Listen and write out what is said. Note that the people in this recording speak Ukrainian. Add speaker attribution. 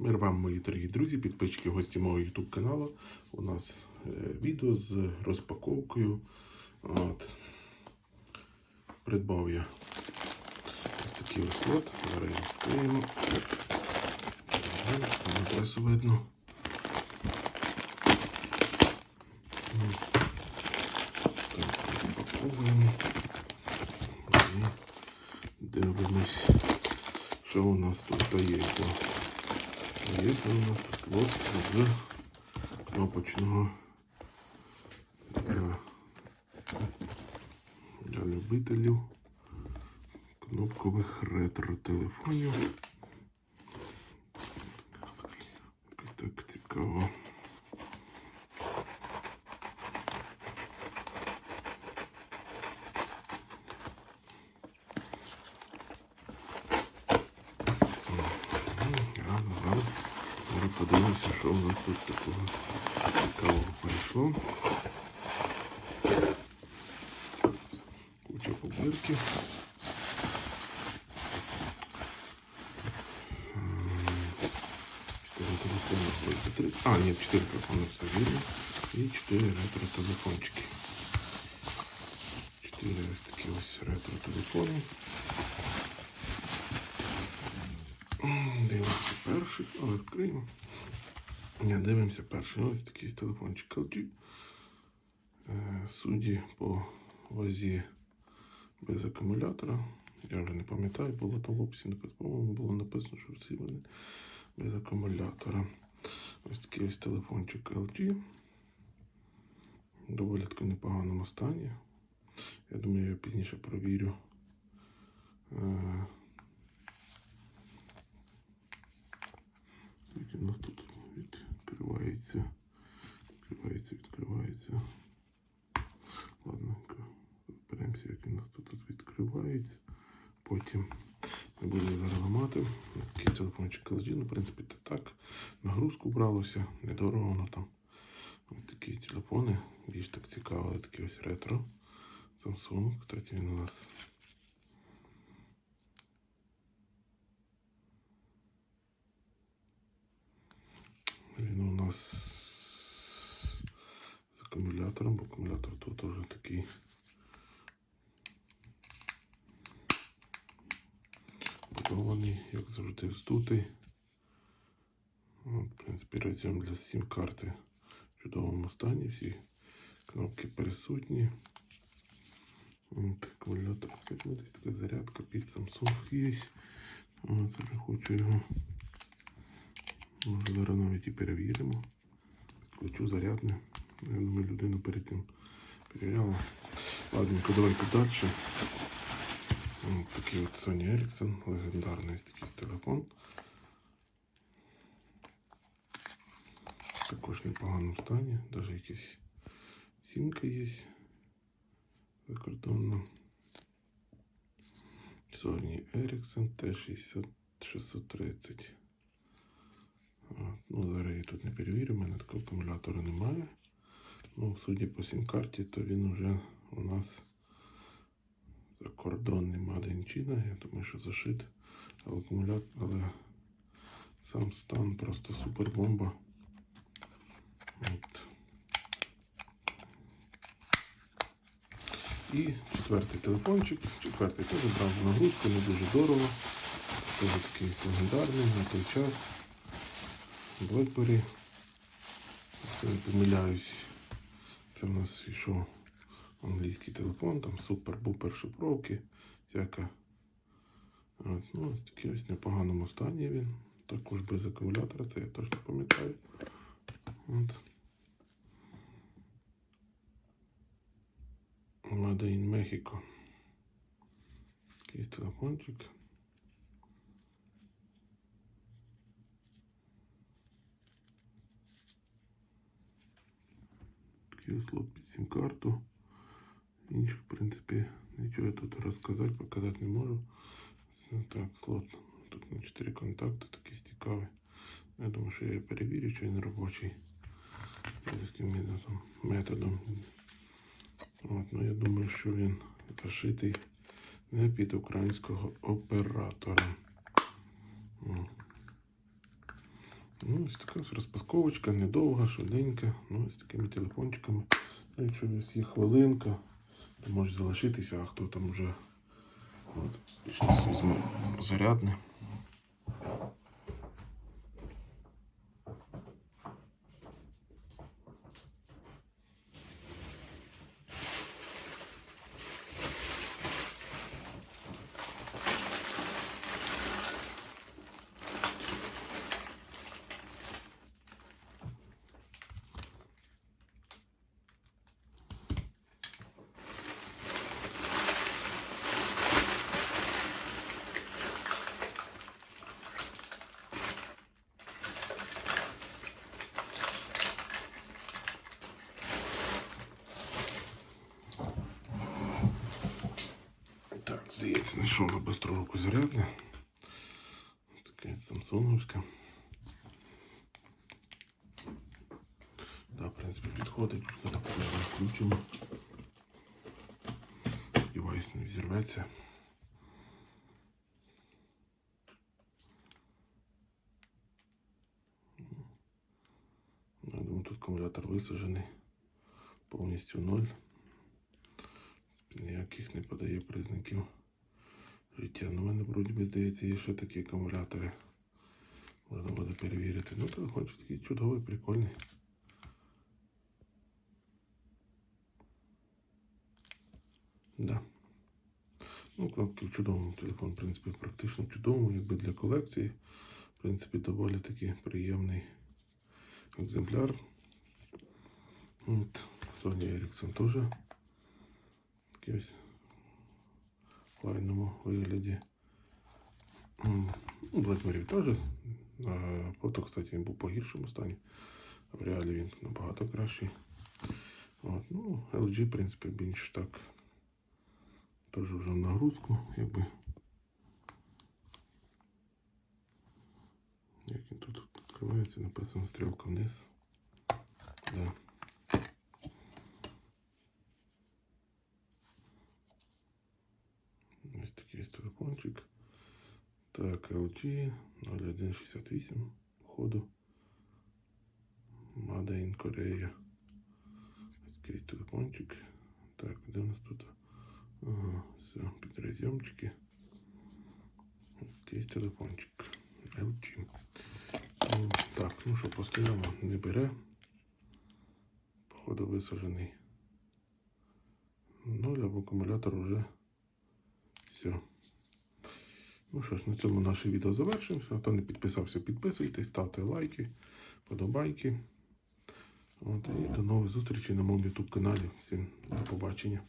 Speaker 1: Мир вам, мої дорогі друзі, підписчики, гості мого YouTube каналу. У нас е, відео з розпаковкою. От. Придбав я ось такий ось лот. Зараз відкриємо. Адресу видно. Так, розпаковуємо. Дивимось, що у нас тут є. Є це у нас тут лот з кнопочного для, для любителів кнопкових ретро-телефонів. Так цікаво. у нас тут такого цікавого прийшло. Куча побирки. Чотири телефони ось три. А, ні, чотири телефони все вірно. І чотири ретро-телефончики. Чотири ось такі ось ретро-телефони. Дивимося перший, але відкриємо. Ні, дивимося перший. Ось такий телефончик LG. Е, Судді по вазі без акумулятора. Я вже не пам'ятаю, було там в описі по-моєму, було написано, що всі вони без акумулятора. Ось такий ось телефончик LG. В доволі таки непоганому стані. Я думаю, я пізніше провірю. Е, у нас тут відкривається, відкривається, відкривається. Ладненько, беремося, як у нас тут відкривається. Потім не буду зараз ламати. Такий телефончик LG, ну, в принципі, це так. Нагрузку бралося, недорого воно там. Ось такі телефони, більш так цікаво, такі ось ретро. Samsung, кстати, він у нас Він у нас з акумулятором, бо акумулятор тут вже такий. Будований, як завжди, вздутий. От, в принципі, роз'єм для сім-карти в чудовому стані. Всі кнопки присутні. От, акумулятор, кстати, десь така зарядка під Samsung є. Зараз хочу його. Зараз навіть і перевіримо. Підключу зарядне. Я думаю, людина перед цим перевіряла. Ладненько, давайте далі. Ось такий от Sony Ericsson, легендарний такий телефон. Також в непоганому стані, навіть якісь сімка є закордонна. Sony Ericsson T630. От, Ну, зараз я тут не перевірю, у мене такого акумулятора немає. Ну, судя по сім-карті, то він вже у нас закордонний Made in China. Я думаю, що зашит. Але акумулятор, але сам стан просто супер бомба. От. І четвертий телефончик. Четвертий теж брав нагрузку, не дуже дорого. Теж такий легендарний на той час. BlackBerry. Не помиляюсь, це в нас йшов англійський телефон, там супер-бупер шифровки, всяка. От, ну, ось такий ось в непоганому стані він. Також без акумулятора, це я точно пам'ятаю. От. Made in Mexico. Такий телефончик. Такий слот під сім-карту. Інших, в принципі, нічого я тут розказати, показати не можу. Так, слот. Тут на 4 контакти такий цікавий. Я думаю, що я перевірю, чи він робочий. Методом. От, ну, я думаю, що він зашитий не під українського оператора. О. Ну, ось така ось розпаковочка, недовга, швиденька. Ну, з такими телефончиками. Ну, Якщо у вас є хвилинка, то може залишитися, а хто там вже. От, зараз візьму зарядне. Здається, знайшов на бистру руку зарядне. Таке самсунговське. Да, в принципі, підходить. Зараз. Девайс не взірветься. Я думаю, тут акумулятор висаджений. Повністю ноль. Ніяких не подає признаків життя. У мене вроді би здається, є ще такі акумулятори. Можна буде перевірити. Ну, телефончик такий чудовий, прикольний. Да. Ну, кнопки в чудовому телефон, в принципі, практично чудовому, якби для колекції. В принципі, доволі таки приємний екземпляр. От, Sony Ericsson теж такий файному вигляді. Ну, теж. Фото, кстати, він був по гіршому стані. В реалі він набагато кращий. От, ну, LG, в принципі, більш так. Теж вже в нагрузку, якби. Як він тут відкривається, написано стрілка вниз. Да. Ось такий ось телефончик. Так, 0168, походу. Made in Korea. Такий телефончик. Так, де у нас тут? Ага, все, підрозйомчики. Ось телефончик. LG. Ну, Так, ну що, постоянно не бере. Походу висаджений. Ноль або акумулятор вже все. Ну що ж, на цьому наше відео завершуємо. Хто не підписався, підписуйтесь, ставте лайки, подобайки. От, і до нових зустрічей на моєму YouTube каналі. Всім до побачення.